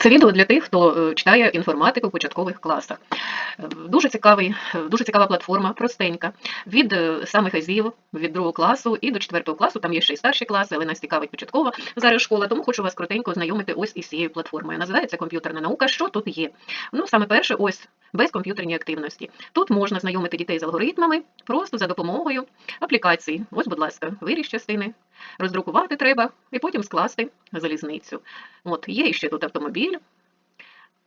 Це відео для тих, хто е, читає інформатику в початкових класах. Е, Дуже цікавий, е, дуже цікава платформа, простенька. Від самих азів, від другого класу і до четвертого класу. Там є ще й старші класи, але нас цікавить початкова зараз школа. Тому хочу вас коротенько ознайомити ось із цією платформою. Називається комп'ютерна наука. Що тут є? Ну, саме перше, ось безкомп'ютерні активності. Тут можна знайомити дітей з алгоритмами просто за допомогою аплікації. Ось, будь ласка, виріж частини. Роздрукувати треба і потім скласти залізницю. От, є ще тут автомобіль,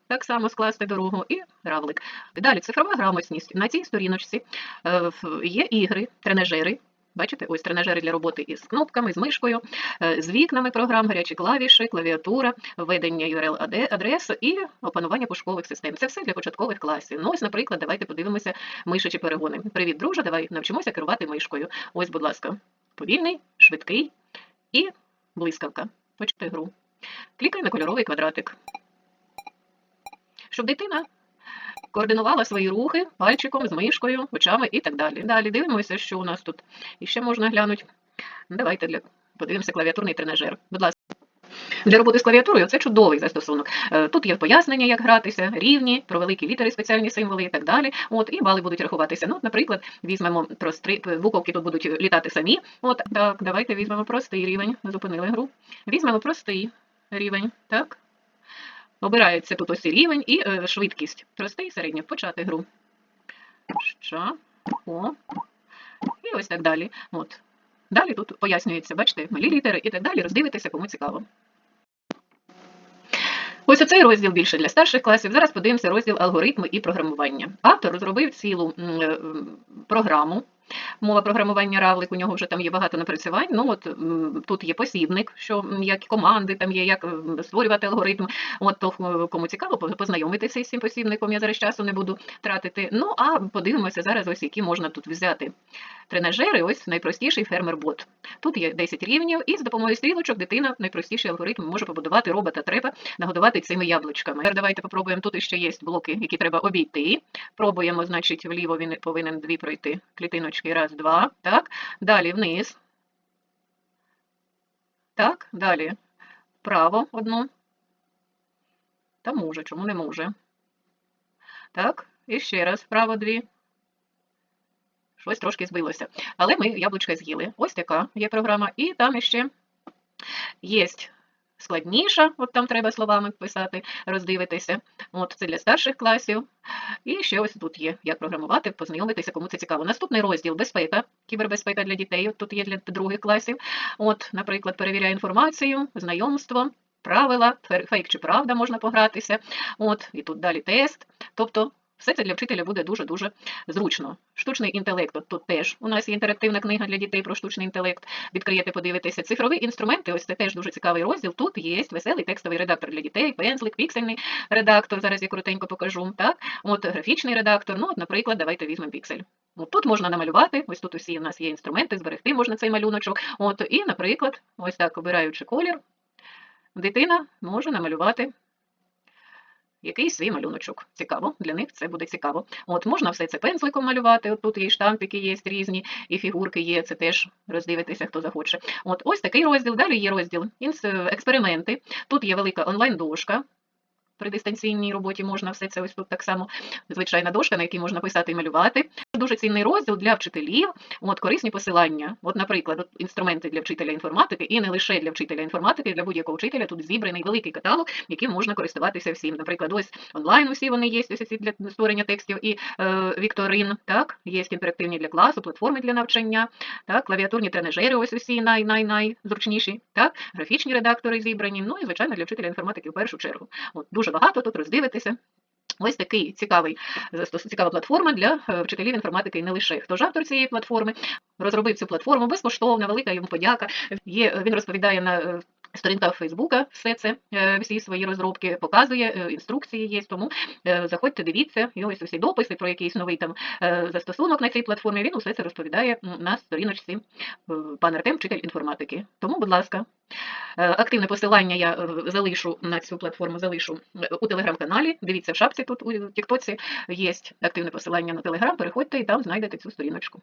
так само скласти дорогу і равлик. Далі цифрова грамотність. На цій сторіночці е, є ігри, тренажери. Бачите, ось тренажери для роботи із кнопками, з мишкою, е, з вікнами програм, гарячі клавіші, клавіатура, введення URL-адрес і опанування пошукових систем. Це все для початкових класів. Ну, ось, наприклад, давайте подивимося мишачі перегони. Привіт, друже, давай навчимося керувати мишкою. Ось, будь ласка, повільний, швидкий і блискавка. Почати гру. Клікай на кольоровий квадратик. Щоб дитина координувала свої рухи пальчиком, з мишкою, очами і так далі. Далі дивимося, що у нас тут. І ще можна глянути. Давайте для... подивимося клавіатурний тренажер. Будь ласка. Для роботи з клавіатурою це чудовий застосунок. Е, Тут є пояснення, як гратися, рівні, про великі літери, спеціальні символи і так далі. От, і бали будуть рахуватися. Ну, от, наприклад, візьмемо простри... буковки тут будуть літати самі. От, так, давайте візьмемо простий рівень. Зупинили гру. Візьмемо простий рівень. Так. Обирається тут ось рівень і е, швидкість. Простий, середній. Почати гру. Що? О. І ось так далі. От. Далі тут пояснюється, бачите, малі літери і так далі. Роздивитися, кому цікаво. Ось оцей розділ більше для старших класів. Зараз подивимося розділ алгоритми і програмування. Автор розробив цілу е, програму. Мова програмування равлик, у нього вже там є багато напрацювань. Ну от тут є посібник, що як команди, там є як створювати алгоритм. От то кому цікаво, познайомитися із цим посібником. Я зараз часу не буду тратити. Ну а подивимося зараз, ось які можна тут взяти тренажери. Ось найпростіший фермер-бот. Тут є 10 рівнів, і з допомогою стрілочок дитина найпростіший алгоритм може побудувати робота. Треба нагодувати цими яблучками. Давайте попробуємо. Тут ще є блоки, які треба обійти. Пробуємо, значить, вліво він повинен дві пройти клітиночки. Раз, два. Так. Далі вниз. Так, далі. Вправо одну. Та може, чому не може? Так, і ще раз вправо дві. Щось трошки збилося. Але ми яблучка з'їли. Ось така є програма. І там іще є складніша, от там треба словами писати, роздивитися. От це для старших класів. І ще ось тут є, як програмувати, познайомитися, кому це цікаво. Наступний розділ безпека, кібербезпека для дітей. От тут є для других класів. От, наприклад, перевіряє інформацію, знайомство. Правила, фейк чи правда можна погратися. От, і тут далі тест. Тобто все це для вчителя буде дуже-дуже зручно. Штучний інтелект, от тут теж у нас є інтерактивна книга для дітей про штучний інтелект. Відкриєте, подивитеся. Цифрові інструменти, ось це теж дуже цікавий розділ. Тут є веселий текстовий редактор для дітей, пензлик, піксельний редактор. Зараз я коротенько покажу. Так, от графічний редактор. Ну, от, наприклад, давайте візьмемо піксель. От тут можна намалювати, ось тут усі у нас є інструменти, зберегти можна цей малюночок. От, і, наприклад, ось так, обираючи колір, дитина може намалювати якийсь свій малюночок. Цікаво, для них це буде цікаво. От можна все це пензликом малювати. От тут і штампики є різні, і фігурки є. Це теж роздивитися, хто захоче. От ось такий розділ. Далі є розділ е, експерименти. Тут є велика онлайн-дошка. При дистанційній роботі можна все це ось тут так само звичайна дошка, на якій можна писати і малювати. Дуже цінний розділ для вчителів. От корисні посилання. От, наприклад, от інструменти для вчителя інформатики, і не лише для вчителя інформатики, для будь-якого вчителя тут зібраний великий каталог, яким можна користуватися всім. Наприклад, ось онлайн усі вони є, ось ці для створення текстів і е, вікторин. Так, є інтерактивні для класу, платформи для навчання, так, клавіатурні тренажери, ось усі най най найзручніші, так, графічні редактори зібрані. Ну і звичайно для вчителя інформатики в першу чергу. От дуже багато тут роздивитися. Ось такий цікавий застос- цікава платформа для е, вчителів інформатики не лише. Хто ж автор цієї платформи? Розробив цю платформу безкоштовно, велика йому подяка. Є, він розповідає на сторінках Фейсбука все це, всі свої розробки, показує, е, інструкції є, тому е, заходьте, дивіться, і ось усі дописи про якийсь новий там е, застосунок на цій платформі, він усе це розповідає на сторіночці пан Артем, вчитель інформатики. Тому, будь ласка, Активне посилання я залишу на цю платформу, залишу у телеграм-каналі. Дивіться в шапці тут у Тіктоці є активне посилання на телеграм. Переходьте і там знайдете цю сторіночку.